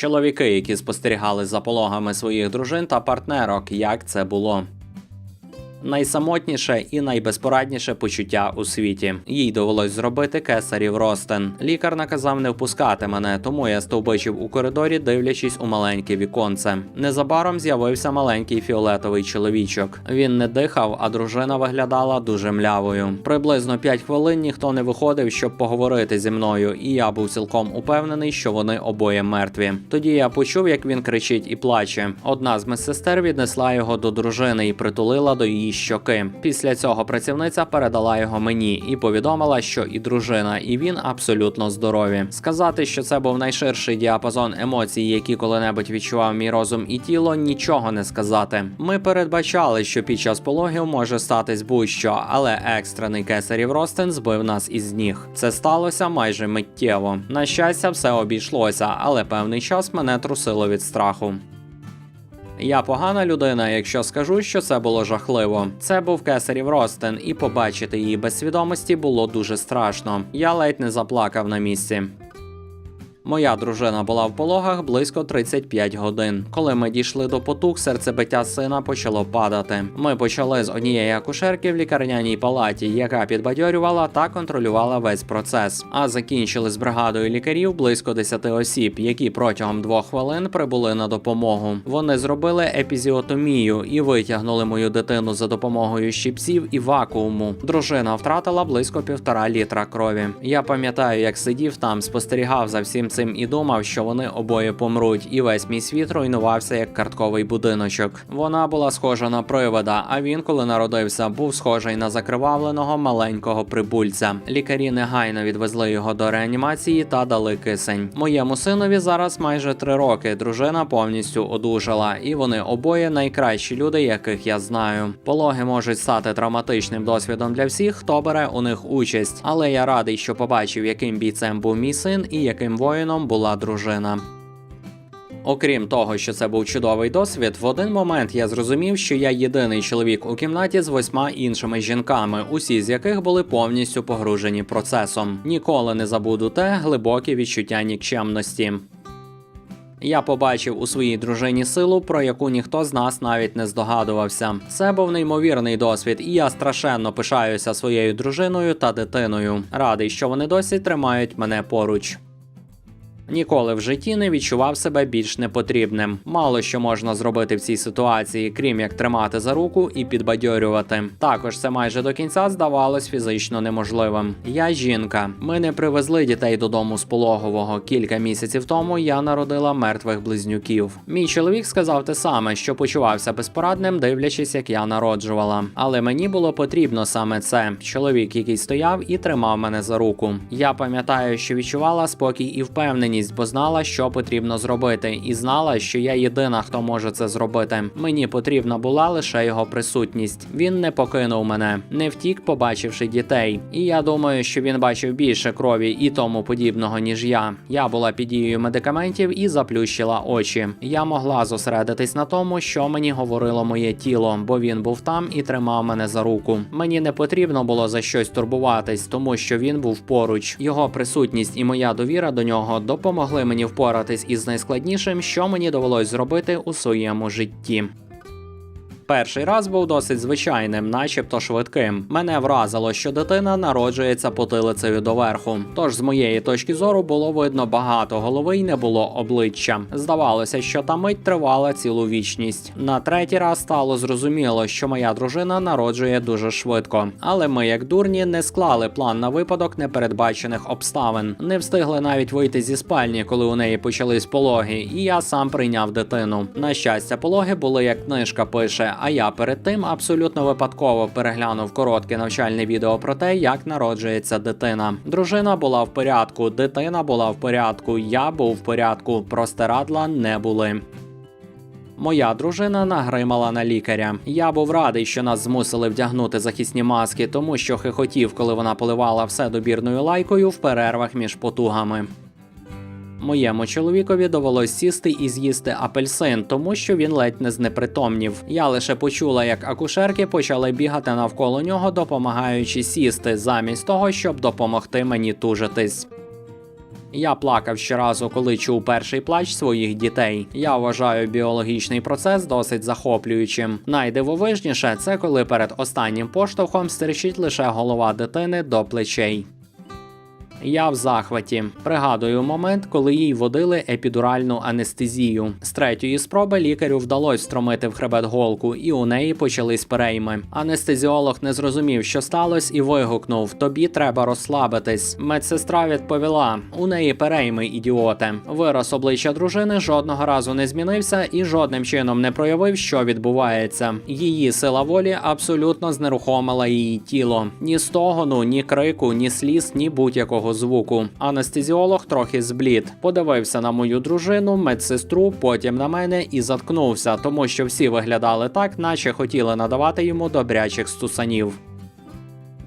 Чоловіки, які спостерігали за пологами своїх дружин та партнерок, як це було. Найсамотніше і найбезпорадніше почуття у світі. Їй довелось зробити кесарів ростин. Лікар наказав не впускати мене, тому я стовбичив у коридорі, дивлячись у маленьке віконце. Незабаром з'явився маленький фіолетовий чоловічок. Він не дихав, а дружина виглядала дуже млявою. Приблизно 5 хвилин ніхто не виходив, щоб поговорити зі мною, і я був цілком упевнений, що вони обоє мертві. Тоді я почув, як він кричить і плаче. Одна з медсестер віднесла його до дружини і притулила до її щоки. Після цього працівниця передала його мені і повідомила, що і дружина, і він абсолютно здорові. Сказати, що це був найширший діапазон емоцій, які коли-небудь відчував мій розум і тіло, нічого не сказати. Ми передбачали, що під час пологів може статись будь-що, але екстрений кесарів ростин збив нас із ніг. Це сталося майже миттєво. На щастя, все обійшлося, але певний час мене трусило від страху. Я погана людина, якщо скажу, що це було жахливо. Це був кесарів Ростин, і побачити її без свідомості було дуже страшно. Я ледь не заплакав на місці. Моя дружина була в пологах близько 35 годин. Коли ми дійшли до потуг, серцебиття сина почало падати. Ми почали з однієї акушерки в лікарняній палаті, яка підбадьорювала та контролювала весь процес. А закінчили з бригадою лікарів близько 10 осіб, які протягом двох хвилин прибули на допомогу. Вони зробили епізіотомію і витягнули мою дитину за допомогою щипців і вакууму. Дружина втратила близько півтора літра крові. Я пам'ятаю, як сидів там, спостерігав за всім цим і думав, що вони обоє помруть, і весь мій світ руйнувався як картковий будиночок. Вона була схожа на привода, а він, коли народився, був схожий на закривавленого маленького прибульця. Лікарі негайно відвезли його до реанімації та дали кисень. Моєму синові зараз майже три роки. Дружина повністю одужала, і вони обоє найкращі люди, яких я знаю. Пологи можуть стати травматичним досвідом для всіх, хто бере у них участь. Але я радий, що побачив, яким бійцем був мій син і яким воїном була дружина. Окрім того, що це був чудовий досвід, в один момент я зрозумів, що я єдиний чоловік у кімнаті з восьма іншими жінками, усі з яких були повністю погружені процесом. Ніколи не забуду те глибоке відчуття нікчемності. Я побачив у своїй дружині силу, про яку ніхто з нас навіть не здогадувався. Це був неймовірний досвід, і я страшенно пишаюся своєю дружиною та дитиною. Радий, що вони досі тримають мене поруч. Ніколи в житті не відчував себе більш непотрібним. Мало що можна зробити в цій ситуації, крім як тримати за руку і підбадьорювати. Також це майже до кінця здавалось фізично неможливим. Я жінка. Ми не привезли дітей додому з пологового. Кілька місяців тому я народила мертвих близнюків. Мій чоловік сказав те саме, що почувався безпорадним, дивлячись, як я народжувала. Але мені було потрібно саме це. Чоловік, який стояв і тримав мене за руку. Я пам'ятаю, що відчувала спокій і впевненість, бо знала, що потрібно зробити, і знала, що я єдина, хто може це зробити. Мені потрібна була лише його присутність. Він не покинув мене, не втік, побачивши дітей. І я думаю, що він бачив більше крові і тому подібного, ніж я. Я була під дією медикаментів і заплющила очі. Я могла зосередитись на тому, що мені говорило моє тіло, бо він був там і тримав мене за руку. Мені не потрібно було за щось турбуватись, тому що він був поруч. Його присутність і моя довіра до нього допомогли мені впоратись із найскладнішим, що мені довелось зробити у своєму житті. Перший раз був досить звичайним, начебто швидким. Мене вразило, що дитина народжується потилицею доверху. Тож, з моєї точки зору, було видно багато голови й не було обличчя. Здавалося, що та мить тривала цілу вічність. На третій раз стало зрозуміло, що моя дружина народжує дуже швидко. Але ми, як дурні, не склали план на випадок непередбачених обставин. Не встигли навіть вийти зі спальні, коли у неї почались пологи, і я сам прийняв дитину. На щастя, пологи були як книжка пише. А я перед тим абсолютно випадково переглянув коротке навчальне відео про те, як народжується дитина. Дружина була в порядку, дитина була в порядку, я був в порядку, простирадла не були. Моя дружина нагримала на лікаря. Я був радий, що нас змусили вдягнути захисні маски, тому що хихотів, коли вона поливала все добірною лайкою в перервах між потугами. Моєму чоловікові довелось сісти і з'їсти апельсин, тому що він ледь не знепритомнів. Я лише почула, як акушерки почали бігати навколо нього, допомагаючи сісти, замість того, щоб допомогти мені тужитись. Я плакав щоразу, коли чув перший плач своїх дітей. Я вважаю біологічний процес досить захоплюючим. Найдивовижніше це коли перед останнім поштовхом стирчить лише голова дитини до плечей. Я в захваті. Пригадую момент, коли їй водили епідуральну анестезію. З третьої спроби лікарю вдалося встромити в хребет голку, і у неї почались перейми. Анестезіолог не зрозумів, що сталося, і вигукнув: Тобі треба розслабитись. Медсестра відповіла: у неї перейми, ідіоте. Вираз обличчя дружини жодного разу не змінився і жодним чином не проявив, що відбувається. Її сила волі абсолютно знерухомила її тіло. Ні стогону, ні крику, ні сліз, ні будь-якого звуку. Анестезіолог трохи зблід. Подивився на мою дружину, медсестру, потім на мене і заткнувся, тому що всі виглядали так, наче хотіли надавати йому добрячих стусанів.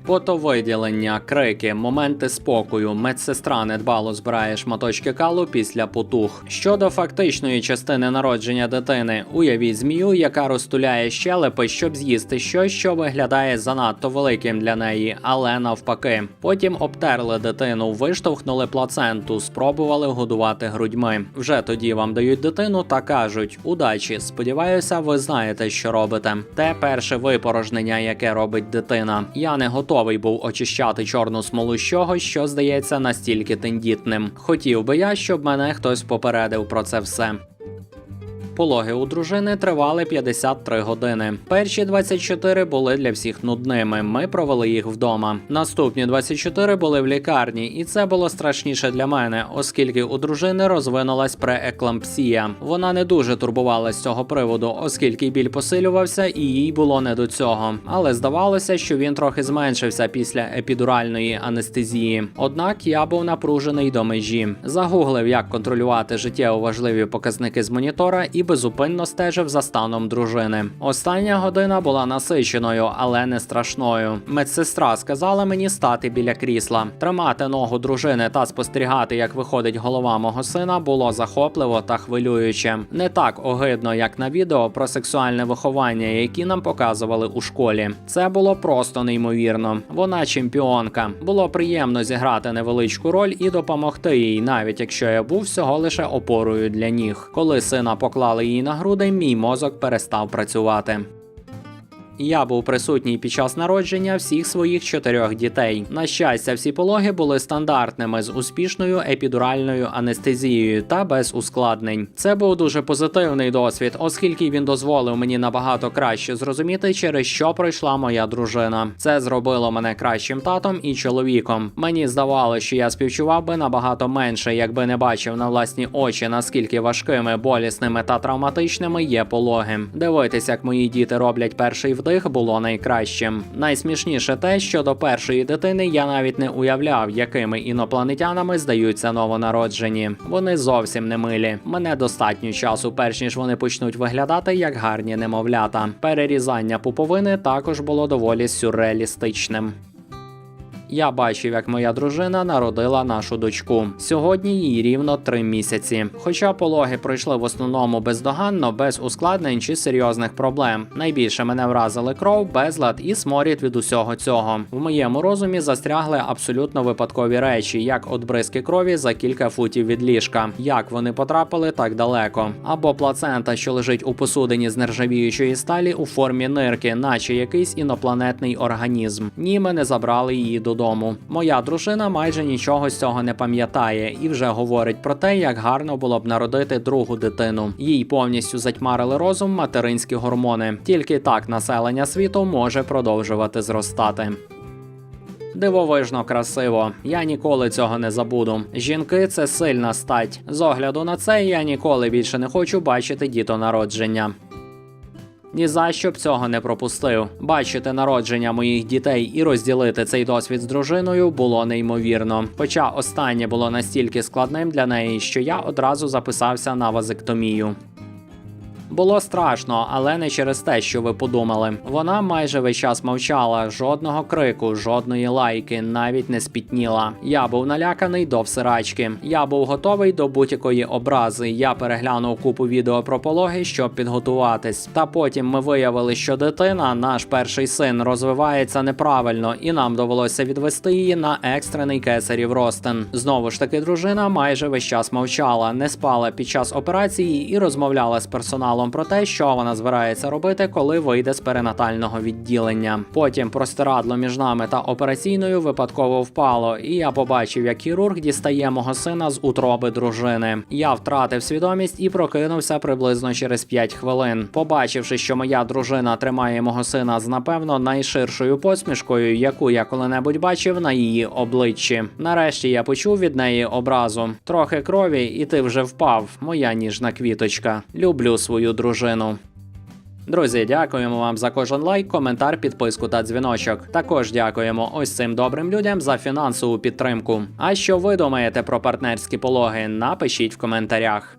Потовиділення, крики, моменти спокою. Медсестра недбало збирає шматочки калу після потух. Щодо фактичної частини народження дитини, уявіть змію, яка розтуляє щелепи, щоб з'їсти щось, що виглядає занадто великим для неї, але навпаки. Потім обтерли дитину, виштовхнули плаценту, спробували годувати грудьми. Вже тоді вам дають дитину та кажуть: удачі, сподіваюся, ви знаєте, що робите. Те перше випорожнення, яке робить дитина. Я не готовий був очищати чорну смолу з чогось, що здається настільки тендітним. Хотів би я, щоб мене хтось попередив про це все. Пологи у дружини тривали 53 години. Перші 24 були для всіх нудними. Ми провели їх вдома. Наступні 24 були в лікарні, і це було страшніше для мене, оскільки у дружини розвинулась прееклампсія. Вона не дуже турбувалась з цього приводу, оскільки біль посилювався, і їй було не до цього. Але здавалося, що він трохи зменшився після епідуральної анестезії. Однак я був напружений до межі. Загуглив, як контролювати життєво важливі показники з монітора і безупинно стежив за станом дружини. Остання година була насиченою, але не страшною. Медсестра сказала мені стати біля крісла, тримати ногу дружини та спостерігати, як виходить голова мого сина, було захопливо та хвилююче. Не так огидно, як на відео про сексуальне виховання, які нам показували у школі. Це було просто неймовірно. Вона чемпіонка. Було приємно зіграти невеличку роль і допомогти їй, навіть якщо я був всього лише опорою для ніг. Коли сина поклали її на груди, мій мозок перестав працювати. Я був присутній під час народження всіх своїх чотирьох дітей. На щастя, всі пологи були стандартними з успішною епідуральною анестезією та без ускладнень. Це був дуже позитивний досвід, оскільки він дозволив мені набагато краще зрозуміти, через що пройшла моя дружина. Це зробило мене кращим татом і чоловіком. Мені здавалося, що я співчував би набагато менше, якби не бачив на власні очі, наскільки важкими, болісними та травматичними є пологи. Дивитися, як мої діти роблять перший вдих, було найкращим. Найсмішніше те, що до першої дитини я навіть не уявляв, якими інопланетянами здаються новонароджені. Вони зовсім не милі. Мене достатньо часу, перш ніж вони почнуть виглядати як гарні немовлята. Перерізання пуповини також було доволі сюрреалістичним. Я бачив, як моя дружина народила нашу дочку. Сьогодні їй рівно три місяці. Хоча пологи пройшли в основному бездоганно, без ускладнень чи серйозних проблем. Найбільше мене вразили кров, безлад і сморід від усього цього. В моєму розумі застрягли абсолютно випадкові речі, як отбризки крові за кілька футів від ліжка. Як вони потрапили так далеко? Або плацента, що лежить у посудині з нержавіючої сталі у формі нирки, наче якийсь інопланетний організм. Ні, ми не забрали її додому. Моя дружина майже нічого з цього не пам'ятає і вже говорить про те, як гарно було б народити другу дитину. Їй повністю затьмарили розум материнські гормони. Тільки так населення світу може продовжувати зростати. Дивовижно красиво. Я ніколи цього не забуду. Жінки це сильна стать. З огляду на це я ніколи більше не хочу бачити дітонародження. Ні за що б цього не пропустив. Бачити народження моїх дітей і розділити цей досвід з дружиною було неймовірно. Хоча останнє було настільки складним для неї, що я одразу записався на вазектомію. Було страшно, але не через те, що ви подумали. Вона майже весь час мовчала, жодного крику, жодної лайки, навіть не спітніла. Я був наляканий до всирачки. Я був готовий до будь-якої образи. Я переглянув купу відео про пологи, щоб підготуватись. Та потім ми виявили, що дитина, наш перший син, розвивається неправильно, і нам довелося відвести її на екстрений кесарів ростин. Знову ж таки, дружина майже весь час мовчала, не спала під час операції і розмовляла з персоналом про те, що вона збирається робити, коли вийде з перинатального відділення. Потім простирадло між нами та операційною випадково впало, і я побачив, як хірург дістає мого сина з утроби дружини. Я втратив свідомість і прокинувся приблизно через 5 хвилин. Побачивши, що моя дружина тримає мого сина з напевно найширшою посмішкою, яку я коли-небудь бачив на її обличчі. Нарешті я почув від неї образу. Трохи крові, і ти вже впав, моя ніжна квіточка. Люблю дружину. Друзі, дякуємо вам за кожен лайк, коментар, підписку та дзвіночок. Також дякуємо ось цим добрим людям за фінансову підтримку. А що ви думаєте про партнерські пологи? Напишіть в коментарях.